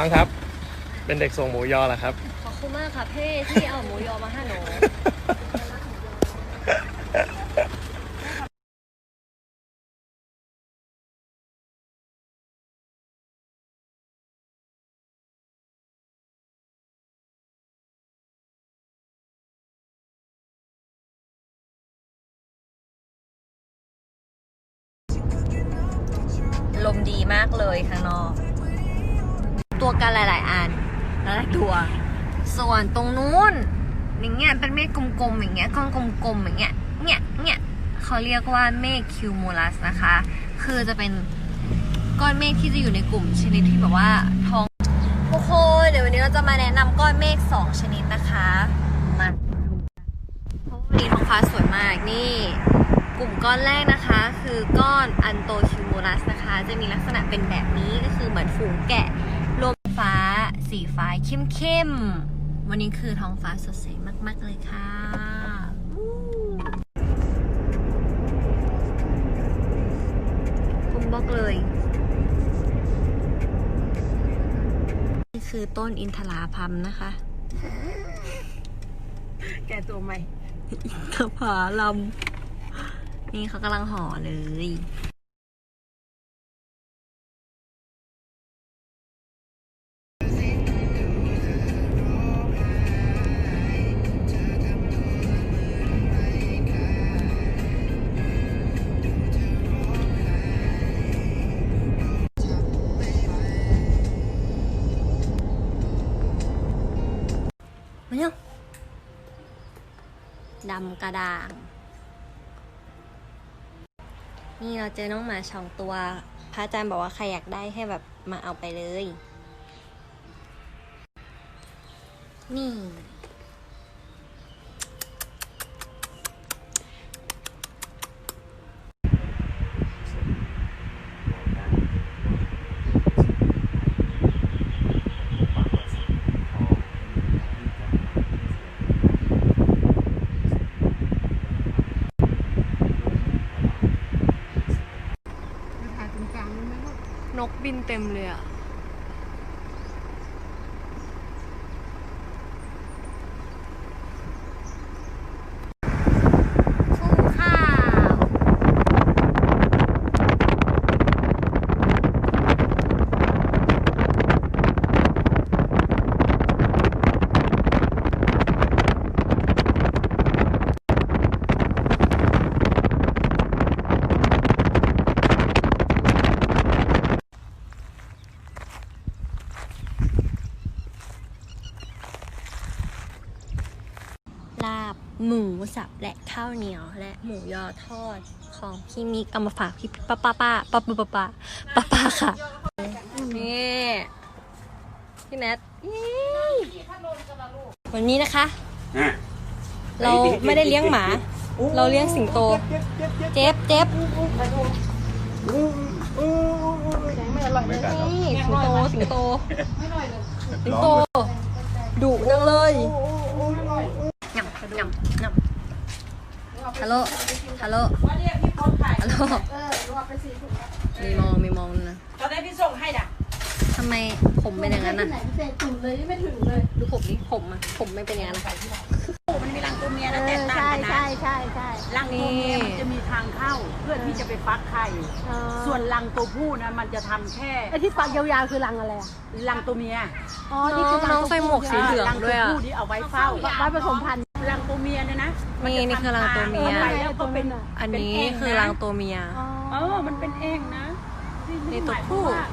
้งครับ เป็นเด็กส่งหมูยอเหรอครับ ขอบคุณมากค่ะเพ่ที่เอาหมูยอมาให้หนูลมดีมากเลยข้างนอก ตัวกันหลาย ๆ อันหลายๆตัว ส่วนตรงนู้นอย่างเงี้ยเป็นเมฆกลมๆอย่างเงี้ยก้อนกลมๆอย่างเงี้ยเนี่ยเนี่ยเขาเรียกว่าเมฆคิวมูลัสนะคะ คือจะเป็นก้อนเมฆที่จะอยู่ในกลุ่มชนิดที่แบบว่าท้องทุกคนเดี๋ยววันนี้เราจะมาแนะนำก้อนเมฆสองชนิดนะคะมาเพราะวันนี้ท้องฟ้าสวยมากนี่กลุ่มก้อนแรกนะคะคือก้อนอันโตคิวมูลัสนะคะ จะมีลักษณะเป็นแบบนี้ก็คือเหมือนฝูงแกะ สีฟ้าเข้มๆ วันนี้คือท้องฟ้าสดใสมาก ๆ เลยค่ะวู้ผมบอกเลย นี่คือต้นอินทราพัมนะคะ แกตัวใหม่อินทผาลำนี่เขากำลังห่อเลย ดำกระด่าง นี่เราเจอน้องหมาสองตัว พระอาจารย์บอกว่าใครอยากได้ให้แบบมาเอาไปเลย นี่ ถ่ายตรงกลางได้ไหมลูก นก บินเต็มเลยอะ ทุ่งข้าว ลาบ หมูสับและข้าวเหนียว และหมูยอทอดของพี่มิกเอามาฝากพี่ป้าป้าป้าป้าป้าป้าป้าป้าป้าค่ะนี่พี่แนทวันนี้นะคะ เราไม่ได้เลี้ยงหมา เราเลี้ยงสิงโต เจ็บเจ็บนี่สิงโตสิงโตสิงโตดุจังเลยหย่ำหย่ำหย่ำ ฮัลโหล ฮัลโหลฮัลโหลมีมองมีมองนะตอนนี้พี่ส่งให้ด่ะทำไมผมเป็นอย่างนั้นน่ะ ไหนพิเศษตุ่มเลยไม่ถึงเลยดูผมนี่ผมอะผมไม่เป็นอย่างนั้นนะมันมีรังตัวเมียนะแตกต่างใช่กันนะใช่ใช่ใช่รังตัวเมียมันจะมีทางเข้าเพื่อที่จะไปฟักไข่ ส่วนรังตัวผู้นะมันจะทำแค่ไอ้ที่ปักยาวๆคือรังอะไรอะ รังตัวเมียอ๋อน้นี่อคืงรัน้องใส่หมวกสี เหลืองรังด้ตัววยอะ ผู้ที่เอาไว้เฝ้า ไว้ผสมพันธุ์ รังตัวเมียเนี่ยนะนี่นี่คือรังตัวเมีย ไปแล้วก็เป็นอันนี้คือรังตัวเมีย อ๋อเออมันเป็นเองนะที่นี่ตัวหมายผู้ความว่า